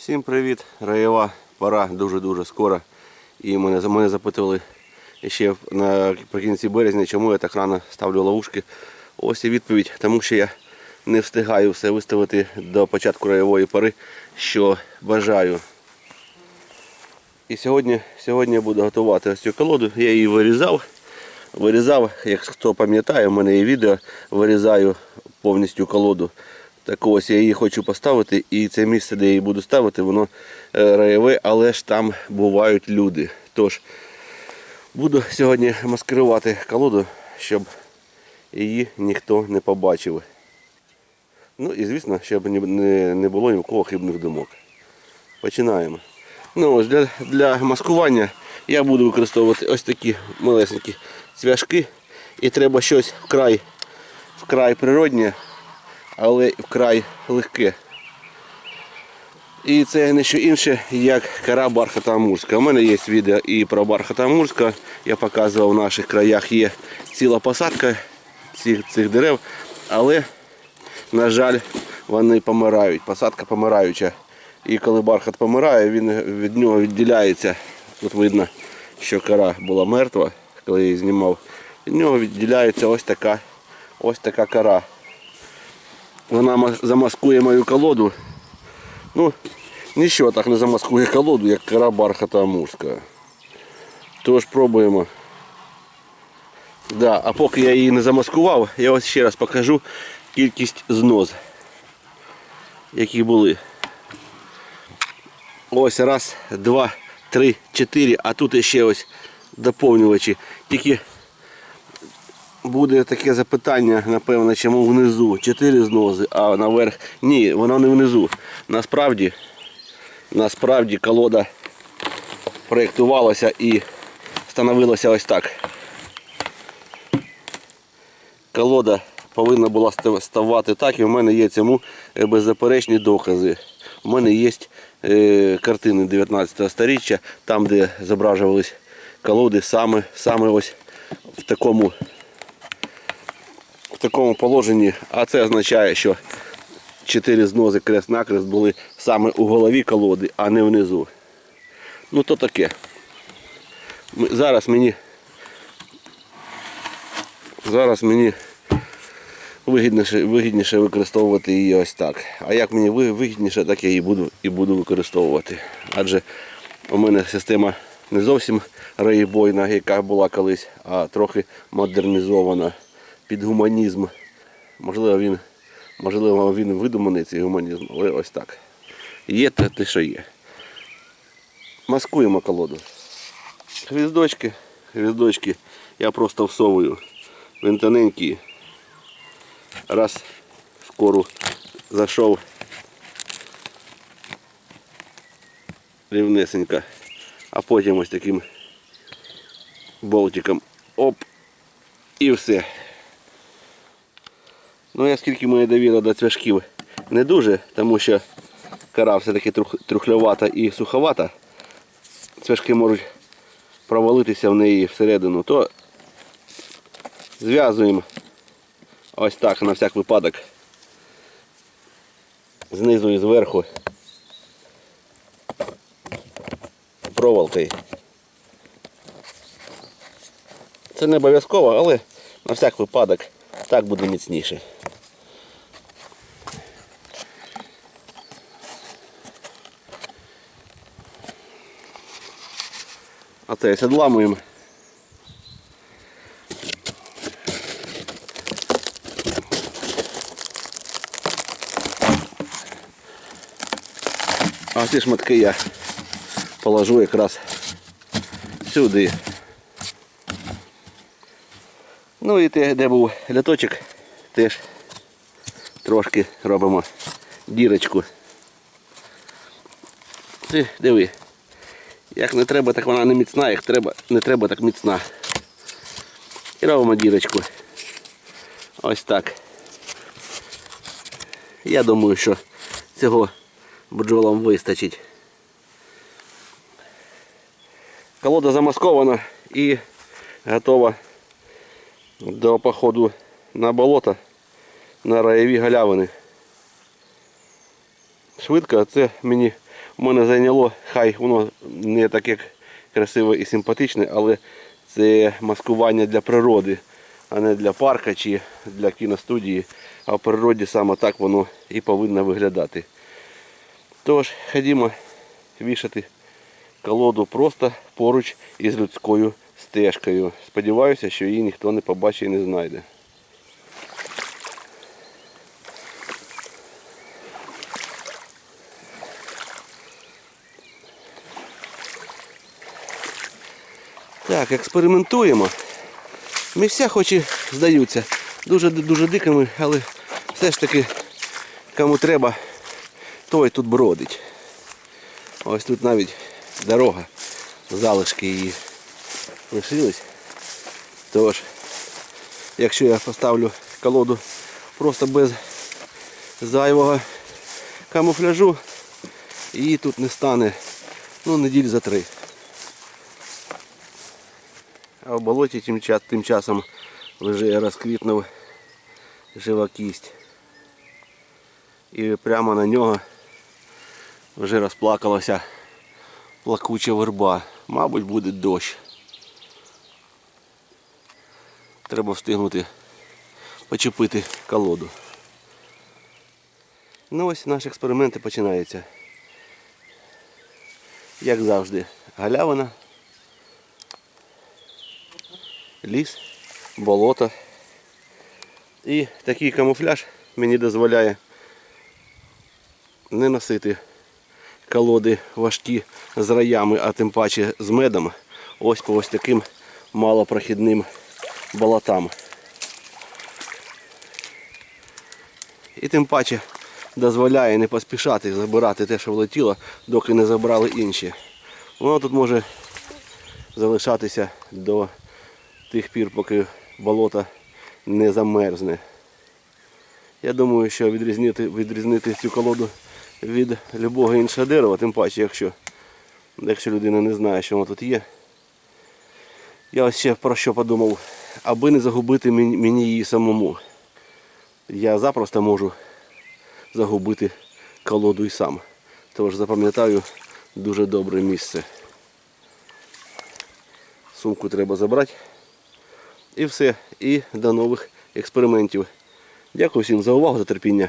Всім привіт! Раєва пора дуже-дуже скоро. І мене, мене запитували ще наприкінці березня, чому я так рано ставлю ловушки. Ось і відповідь, тому що я не встигаю все виставити до початку раєвої пори, що бажаю. І сьогодні, сьогодні я буду готувати ось цю колоду. Я її вирізав. Вирізав, як хто пам'ятає, в мене є відео, вирізаю повністю колоду. Так ось я її хочу поставити, і це місце, де я її буду ставити, воно е, раєве, але ж там бувають люди. Тож буду сьогодні маскирувати колоду, щоб її ніхто не побачив. Ну і звісно, щоб не, було ні у кого хибних думок. Починаємо. Ну ось для, для маскування я буду використовувати ось такі малесенькі цвяшки. І треба щось вкрай, вкрай природнє, але вкрай легке. І це не що інше, як кара бархата амурська. У мене є відео і про бархата амурська. Я показував в наших краях є ціла посадка цих, цих дерев, але, на жаль, вони помирають. Посадка помираюча. І коли бархат помирає, він від нього відділяється. Тут видно, що кора була мертва, коли я її знімав. Від нього відділяється ось така, ось така кора. Вона замаскує мою колоду. Ну, нічого так не замаскує колоду, як кора бархата амурська. Тож пробуємо. Да, а поки я її не замаскував, я ось ще раз покажу кількість зноз, які були. Ось раз, два, три, чотири, а тут ще ось доповнювачі. Тільки буде таке запитання, напевно, чому внизу чотири знози, а наверх ні, воно не внизу. Насправді, насправді колода проєктувалася і становилася ось так. Колода повинна була ставати так, і в мене є цьому е, беззаперечні докази. У мене є е, картини 19 століття, там, де зображувались колоди саме, саме ось в такому, такому положенні. А це означає, що чотири знози крест-накрест були саме у голові колоди, а не внизу. Ну то таке. Зараз мені зараз мені вигідніше, вигідніше використовувати її ось так. А як мені вигідніше, так я її буду і буду використовувати. Адже у мене система не зовсім реєбойна, яка була колись, а трохи модернізована під гуманізм. Можливо, він, можливо, він видуманий цей гуманізм, але ось так. Є те, те, що є. Маскуємо колоду. Гвіздочки, гвіздочки я просто всовую. Він тоненький. Раз в кору зайшов рівнесенько, а потім ось таким болтиком оп і все. Ну я скільки моя довіра до цвяшків не дуже, тому що кора все-таки трух- і суховата. Цвяшки можуть провалитися в неї всередину, то зв'язуємо ось так на всяк випадок. Знизу і зверху проволокою. Це не обов'язково, але на всяк випадок так буде міцніше. А це. А ці шматки я положу якраз сюди. Ну і те, де був ляточок, теж трошки робимо дірочку. Ти диви. Як не треба, так вона не міцна, як треба, не треба, так міцна. І робимо дірочку. Ось так. Я думаю, що цього бджолам вистачить. Колода замаскована і готова до походу на болото на раєві галявини. Швидко, це мені мене зайняло, хай воно не таке красиве і симпатичне, але це маскування для природи, а не для парка чи для кіностудії. А в природі саме так воно і повинно виглядати. Тож, ходімо вішати колоду просто поруч із людською стежкою. Сподіваюся, що її ніхто не побачить і не знайде. Так, експериментуємо. Місця хоч і здаються дуже дуже дикими, але все ж таки кому треба, той тут бродить. Ось тут навіть дорога, залишки її лишились. Тож, якщо я поставлю колоду просто без зайвого камуфляжу, її тут не стане ну, неділь за три. А в болоті тим, тим часом вже розквітнув жива кість. І прямо на нього вже розплакалася плакуча верба. Мабуть, буде дощ. Треба встигнути почепити колоду. Ну ось наші експерименти починаються. Як завжди, галявина, ліс, болото. І такий камуфляж мені дозволяє не носити колоди важкі з раями, а тим паче з медом. Ось по ось таким малопрохідним болотам. І тим паче дозволяє не поспішати забирати те, що влетіло, доки не забрали інші. Воно тут може залишатися до тих пір, поки болото не замерзне. Я думаю, що відрізнити, відрізнити цю колоду від любого іншого дерева, тим паче, якщо, якщо людина не знає, що воно тут є. Я ось ще про що подумав, аби не загубити мені, її самому. Я запросто можу загубити колоду і сам. Тож запам'ятаю дуже добре місце. Сумку треба забрати. І все. І до нових експериментів. Дякую всім за увагу, за терпіння.